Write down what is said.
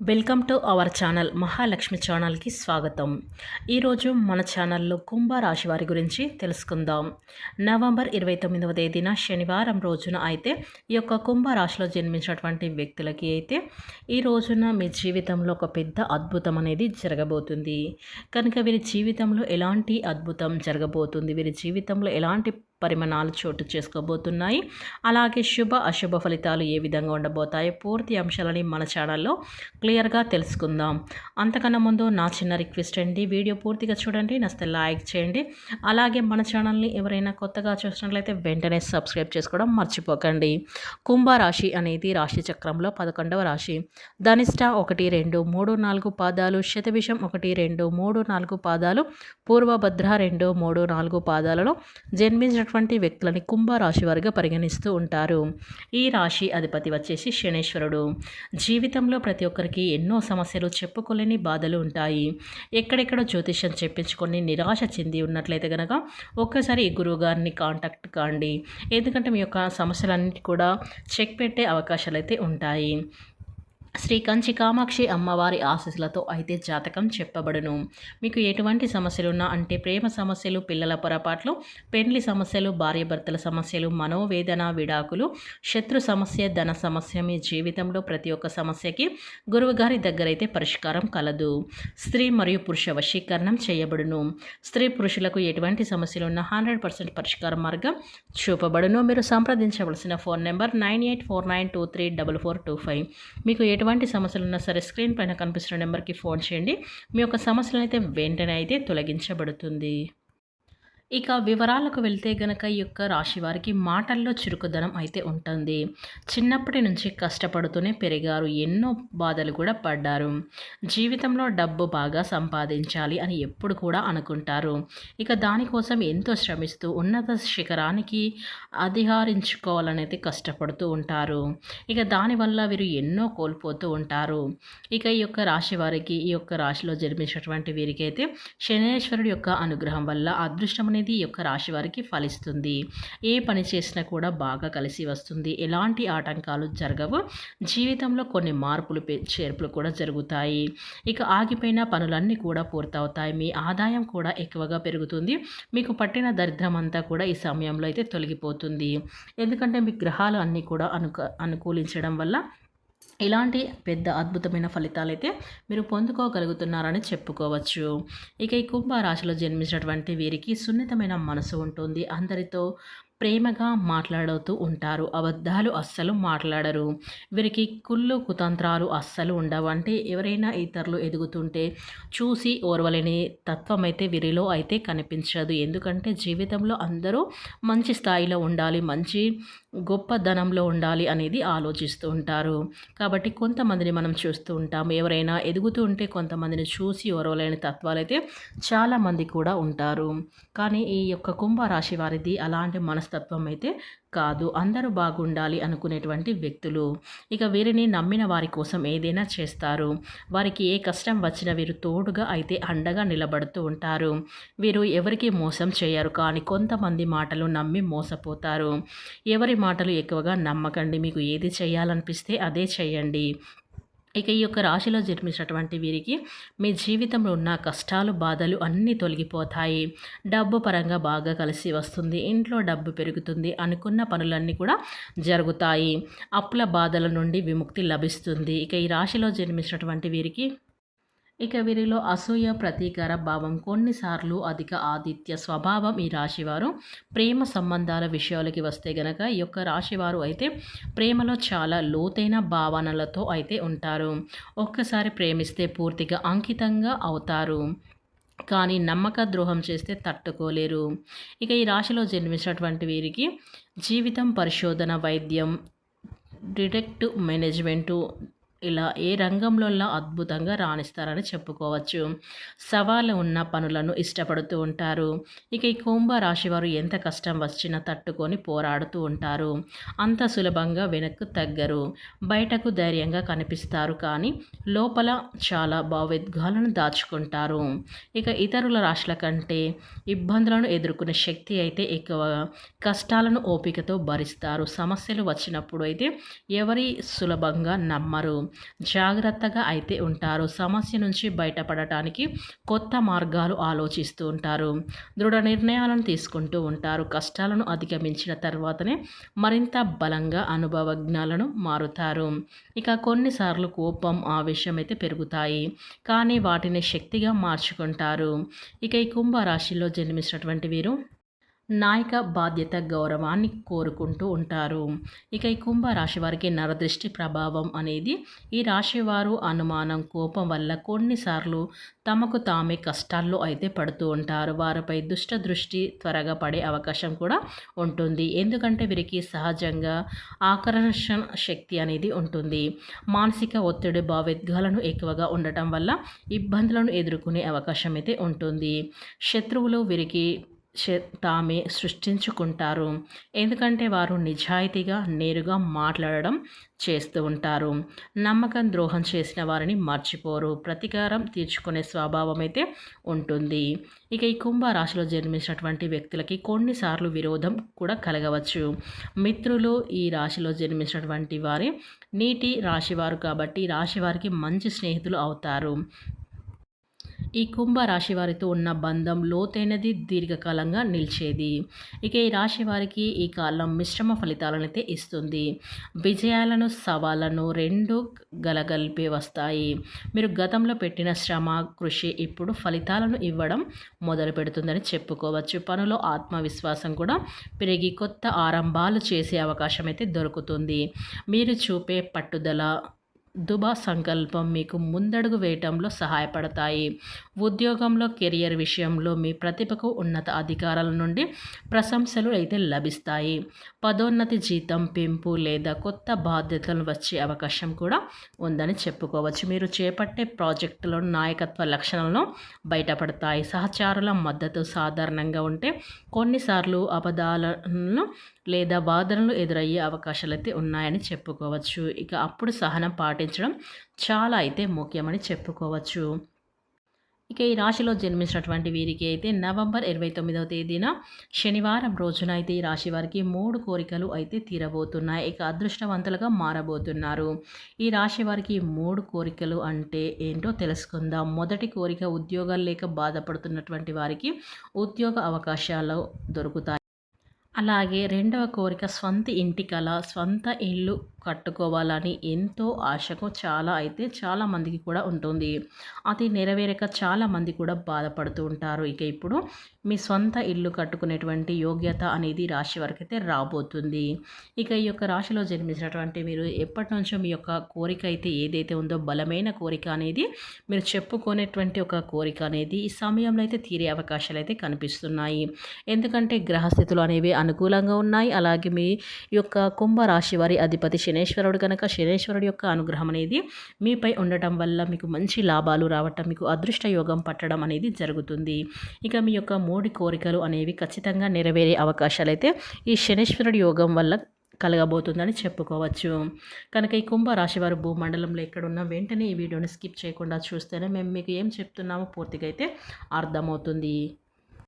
Welcome to our channel Mahalakshmi ఛానల్కి స్వాగతం. ఈరోజు మన ఛానల్లో కుంభరాశి వారి గురించి తెలుసుకుందాం. నవంబర్ ఇరవై తొమ్మిదవ తేదీన శనివారం రోజున అయితే ఈ యొక్క కుంభరాశిలో జన్మించినటువంటి వ్యక్తులకి అయితే ఈ రోజున మీ జీవితంలో ఒక పెద్ద అద్భుతం అనేది జరగబోతుంది. కనుక వీరి జీవితంలో ఎలాంటి అద్భుతం జరగబోతుంది? వీరి జీవితంలో ఎలాంటి పరిమాణాలు చోటు చేసుకోబోతున్నాయి. అలాగే శుభ అశుభ ఫలితాలు ఏ విధంగా ఉండబోతాయి పూర్తి అంశాలని మన ఛానల్లో క్లియర్గా తెలుసుకుందాం. అంతకన్నా ముందు నా చిన్న రిక్వెస్ట్ అండి వీడియో పూర్తిగా చూడండి నస్తే లైక్ చేయండి. అలాగే మన ఛానల్ని ఎవరైనా కొత్తగా చూసినట్లయితే వెంటనే సబ్స్క్రైబ్ చేసుకోవడం మర్చిపోకండి. కుంభరాశి అనేది రాశి చక్రంలో పదకొండవ రాశి. ధనిష్ట ఒకటి రెండు మూడు నాలుగు పాదాలు శతభిషం ఒకటి రెండు మూడు నాలుగు పాదాలు పూర్వభద్ర రెండు మూడు నాలుగు పాదాలలో జన్మించిన ఉన్నటువంటి వ్యక్తులని కుంభరాశి వారిగా పరిగణిస్తూ ఉంటారు. ఈ రాశి అధిపతి వచ్చేసి శనేశ్వరుడు. జీవితంలో ప్రతి ఒక్కరికి ఎన్నో సమస్యలు చెప్పుకోలేని బాధలు ఉంటాయి. ఎక్కడెక్కడ జ్యోతిష్యం చెప్పించుకొని నిరాశ చెంది ఉన్నట్లయితే కనుక ఒక్కసారి ఈ గురువు గారిని కాంటాక్ట్ కాండి. ఎందుకంటే మీ యొక్క సమస్యలన్నిటి కూడా చెక్ పెట్టే అవకాశాలు అయితే ఉంటాయి. శ్రీ కంచి కామాక్షి అమ్మవారి ఆశీస్సులతో అయితే జాతకం చెప్పబడును. మీకు ఎటువంటి సమస్యలున్నా అంటే ప్రేమ సమస్యలు పిల్లల పొరపాట్లు పెండ్లి సమస్యలు భార్యాభర్తల సమస్యలు మనోవేదన విడాకులు శత్రు సమస్య ధన సమస్య మీ జీవితంలో ప్రతి ఒక్క సమస్యకి గురువుగారి దగ్గర అయితే పరిష్కారం కలదు. స్త్రీ మరియు పురుష వశీకరణం చేయబడును. స్త్రీ పురుషులకు ఎటువంటి సమస్యలున్నా హండ్రెడ్ పర్సెంట్ పరిష్కార మార్గం చూపబడును. మీరు సంప్రదించవలసిన phone number nine eight four nine two three double four two five. మీకు ఎటువంటి సమస్యలు ఉన్నా సరే స్క్రీన్ పైన కనిపిస్తున్న నెంబర్కి ఫోన్ చేయండి. మీ యొక్క సమస్యలు అయితే వెంటనే అయితే తొలగించబడుతుంది. ఇక వివరాలకు వెళ్తే గనక ఈ యొక్క రాశి వారికి మాటల్లో చురుకుదనం అయితే ఉంటుంది. చిన్నప్పటి నుంచి కష్టపడుతూనే పెరిగారు. ఎన్నో బాధలు కూడా పడ్డారు. జీవితంలో డబ్బు బాగా సంపాదించాలి అని ఎప్పుడు కూడా అనుకుంటారు. ఇక దానికోసం ఎంతో శ్రమిస్తూ ఉన్నత శిఖరానికి అధికారించుకోవాలని అయితే కష్టపడుతూ ఉంటారు. ఇక దానివల్ల వీరు ఎన్నో కోల్పోతూ ఉంటారు. ఇక ఈ యొక్క రాశి వారికి ఈ యొక్క రాశిలో జన్మించినటువంటి వీరికైతే శనేశ్వరుడి శనేశ్వరుడు యొక్క అనుగ్రహం వల్ల అదృష్టం అనేది ఈ యొక్క రాశి వారికి ఫలిస్తుంది. ఏ పని చేసినా కూడా బాగా కలిసి వస్తుంది. ఎలాంటి ఆటంకాలు జరగవు. జీవితంలో కొన్ని మార్పులు చేర్పులు కూడా జరుగుతాయి. ఇక ఆగిపోయిన పనులన్నీ కూడా పూర్తవుతాయి. మీ ఆదాయం కూడా ఎక్కువగా పెరుగుతుంది. మీకు పట్టిన దరిద్రం అంతా కూడా ఈ సమయంలో అయితే తొలగిపోతుంది. ఎందుకంటే మీ గ్రహాలు అన్నీ కూడా అనుక అనుకూలించడం వల్ల ఇలాంటి పెద్ద అద్భుతమైన ఫలితాలైతే మీరు పొందుకోగలుగుతున్నారని చెప్పుకోవచ్చు. ఇక ఈ కుంభరాశిలో జన్మించినటువంటి వీరికి సున్నితమైన మనసు ఉంటుంది. అందరితో ప్రేమగా మాట్లాడుతూ ఉంటారు. అబద్ధాలు అస్సలు మాట్లాడరు. వీరికి కుళ్ళు కుతంత్రాలు అస్సలు ఉండవు. అంటే ఎవరైనా ఇతరులు ఎదుగుతుంటే చూసి ఓర్వలేని తత్వం అయితే వీరిలో అయితే కనిపించదు. ఎందుకంటే జీవితంలో అందరూ మంచి స్థాయిలో ఉండాలి మంచి గొప్పదనంలో ఉండాలి అనేది ఆలోచిస్తూ ఉంటారు. కాబట్టి కొంతమందిని మనం చూస్తూ ఉంటాము. ఎవరైనా ఎదుగుతూ ఉంటే కొంతమందిని చూసి ఓర్వలేని తత్వాలు అయితే చాలామంది కూడా ఉంటారు. కానీ ఈ యొక్క కుంభరాశి వారిది అలాంటి మనస్తత్వం అయితే కాదు. అందరూ బాగుండాలి అనుకునేటువంటి వ్యక్తులు. ఇక వీరిని నమ్మిన వారి కోసం ఏదైనా చేస్తారు. వారికి ఏ కష్టం వచ్చినా వీరు తోడుగా అయితే అండగా నిలబడుతూ ఉంటారు. వీరు ఎవరికి మోసం చేయరు. కానీ కొంతమంది మాటలు నమ్మి మోసపోతారు. ఎవరి మాటలు ఎక్కువగా నమ్మకండి. మీకు ఏది చేయాలనిపిస్తే అదే చేయండి. ఇక ఈ యొక్క రాశిలో జన్మించినటువంటి వీరికి మీ జీవితంలో ఉన్న కష్టాలు బాధలు అన్నీ తొలగిపోతాయి. డబ్బు పరంగా బాగా కలిసి వస్తుంది. ఇంట్లో డబ్బు పెరుగుతుంది. అనుకున్న పనులన్నీ కూడా జరుగుతాయి. అప్పుల బాధల నుండి విముక్తి లభిస్తుంది. ఇక ఈ రాశిలో జన్మించినటువంటి వీరికి ఇక వీరిలో అసూయ ప్రతీకార భావం కొన్నిసార్లు అధిక ఆదిత్య స్వభావం ఈ రాశివారు. ప్రేమ సంబంధాల విషయాలకి వస్తే గనక ఈ యొక్క రాశివారు అయితే ప్రేమలో చాలా లోతైన భావనలతో అయితే ఉంటారు. ఒక్కసారి ప్రేమిస్తే పూర్తిగా అంకితంగా అవుతారు. కానీ నమ్మక ద్రోహం చేస్తే తట్టుకోలేరు. ఇక ఈ రాశిలో జన్మించినటువంటి వీరికి జీవితం పరిశోధన వైద్యం డిటెక్టివ్ మేనేజ్మెంటు ఇలా ఏ రంగంలోలా అద్భుతంగా రాణిస్తారని చెప్పుకోవచ్చు. సవాలు ఉన్న పనులను ఇష్టపడుతూ ఉంటారు. ఇక ఈ కుంభ రాశి వారు ఎంత కష్టం వచ్చినా తట్టుకొని పోరాడుతూ ఉంటారు. అంత సులభంగా వెనక్కు తగ్గరు. బయటకు ధైర్యంగా కనిపిస్తారు కానీ లోపల చాలా భావోద్గాలను దాచుకుంటారు. ఇక ఇతరుల రాశుల కంటే ఇబ్బందులను ఎదుర్కొనే శక్తి అయితే ఎక్కువ. కష్టాలను ఓపికతో భరిస్తారు. సమస్యలు వచ్చినప్పుడు అయితే ఎవరి సులభంగా నమ్మరు. జాగ్రత్తగా అయితే ఉంటారు. సమస్య నుంచి బయటపడటానికి కొత్త మార్గాలు ఆలోచిస్తూ ఉంటారు. దృఢ నిర్ణయాలను తీసుకుంటూ ఉంటారు. కష్టాలను అధిగమించిన తర్వాతనే మరింత బలంగా అనుభవజ్ఞాలను మారుతారు. ఇక కొన్నిసార్లు కోపం ఆవేశం అయితే పెరుగుతాయి. కానీ వాటిని శక్తిగా మార్చుకుంటారు. ఇక ఈ కుంభరాశిలో జన్మించినటువంటి వీరు నాయక బాధ్యత గౌరవాన్ని కోరుకుంటూ ఉంటారు. ఇక ఈ కుంభరాశి వారికి నరదృష్టి ప్రభావం అనేది ఈ రాశివారు అనుమానం కోపం వల్ల కొన్నిసార్లు తమకు తామే కష్టాల్లో అయితే పడుతూ ఉంటారు. వారిపై దుష్ట దృష్టి త్వరగా పడే అవకాశం కూడా ఉంటుంది. ఎందుకంటే వీరికి సహజంగా ఆకర్షణ శక్తి అనేది ఉంటుంది. మానసిక ఒత్తిడి భావోద్వేగాలను ఎక్కువగా ఉండటం వల్ల ఇబ్బందులను ఎదుర్కొనే అవకాశం అయితే ఉంటుంది. శత్రువులు వీరికి తామే సృష్టించుకుంటారు. ఎందుకంటే వారు నిజాయితీగా నేరుగా మాట్లాడడం చేస్తూ ఉంటారు. నమ్మకం ద్రోహం చేసిన వారిని మర్చిపోరు. ప్రతీకారం తీర్చుకునే స్వభావం అయితే ఉంటుంది. ఇక ఈ కుంభరాశిలో జన్మించినటువంటి వ్యక్తులకి కొన్నిసార్లు విరోధం కూడా కలగవచ్చు. మిత్రులు ఈ రాశిలో జన్మించినటువంటి వారి నీటి రాశివారు కాబట్టి రాశివారికి మంచి స్నేహితులు అవుతారు. ఈ కుంభ రాశి వారితో ఉన్న బంధం లోతైనది దీర్ఘకాలంగా నిలిచేది. ఇక ఈ రాశి వారికి ఈ కాలం మిశ్రమ ఫలితాలను అయితే ఇస్తుంది. విజయాలను సవాళ్ళను రెండు గలగలిపి వస్తాయి. మీరు గతంలో పెట్టిన శ్రమ కృషి ఇప్పుడు ఫలితాలను ఇవ్వడం మొదలు పెడుతుందని చెప్పుకోవచ్చు. పనులో ఆత్మవిశ్వాసం కూడా పెరిగి కొత్త ఆరంభాలు చేసే అవకాశం అయితే దొరుకుతుంది. మీరు చూపే పట్టుదల దుబా సంకల్పం మీకు ముందడుగు వేయటంలో సహాయపడతాయి. ఉద్యోగంలో కెరియర్ విషయంలో మీ ప్రతిభకు ఉన్నత అధికారాల నుండి ప్రశంసలు అయితే లభిస్తాయి. పదోన్నతి జీతం పెంపు లేదా కొత్త బాధ్యతలను వచ్చే అవకాశం కూడా ఉందని చెప్పుకోవచ్చు. మీరు చేపట్టే ప్రాజెక్టులో నాయకత్వ లక్షణాలను బయటపడతాయి. సహచారుల మద్దతు సాధారణంగా ఉంటే కొన్నిసార్లు అబద్ధాలను లేదా వాదనలు ఎదురయ్యే అవకాశాలు అయితే ఉన్నాయని చెప్పుకోవచ్చు. ఇక అప్పుడు సహనం పాటించడం చాలా అయితే ముఖ్యమని చెప్పుకోవచ్చు. ఇక ఈ రాశిలో జన్మించినటువంటి వీరికి అయితే నవంబర్ ఇరవై తొమ్మిదవ తేదీన శనివారం రోజున అయితే ఈ రాశి వారికి మూడు కోరికలు అయితే తీరబోతున్నాయి. ఇక అదృష్టవంతులుగా మారబోతున్నారు. ఈ రాశి వారికి మూడు కోరికలు అంటే ఏంటో తెలుసుకుందాం. మొదటి కోరిక ఉద్యోగాలు లేక బాధపడుతున్నటువంటి వారికి ఉద్యోగ అవకాశాలు దొరుకుతాయి. అలాగే రెండవ కోరిక స్వంత ఇంటి కళ స్వంత ఇల్లు కట్టుకోవాలని ఎంతో ఆశకు చాలా అయితే చాలామందికి కూడా ఉంటుంది. అది నెరవేరక చాలామంది కూడా బాధపడుతూ ఉంటారు. ఇక ఇప్పుడు మీ సొంత ఇల్లు కట్టుకునేటువంటి యోగ్యత అనేది రాశి వరకు అయితే రాబోతుంది. ఇక ఈ యొక్క రాశిలో జన్మించినటువంటి మీరు ఎప్పటి నుంచో మీ యొక్క కోరిక అయితే ఏదైతే ఉందో బలమైన కోరిక అనేది మీరు చెప్పుకునేటువంటి ఒక కోరిక అనేది ఈ సమయంలో అయితే తీరే అవకాశాలు అయితే కనిపిస్తున్నాయి. ఎందుకంటే గ్రహస్థితులు అనేవి అనుకూలంగా ఉన్నాయి. అలాగే మీ యొక్క కుంభరాశి వారి అధిపతి శనేశ్వరుడు కనుక శనేశ్వరుడు యొక్క అనుగ్రహం అనేది మీపై ఉండటం వల్ల మీకు మంచి లాభాలు రావటం మీకు అదృష్ట యోగం పట్టడం అనేది జరుగుతుంది. ఇక మీ యొక్క మూడి కోరికలు అనేవి ఖచ్చితంగా నెరవేరే అవకాశాలు అయితే ఈ శనేశ్వరుడి యోగం వల్ల కలగబోతుందని చెప్పుకోవచ్చు. కనుక ఈ కుంభరాశి వారు భూమండలంలో ఎక్కడున్నా వెంటనే ఈ వీడియోని స్కిప్ చేయకుండా చూస్తేనే మేము మీకు ఏం చెప్తున్నామో పూర్తిగా అయితే అర్థమవుతుంది.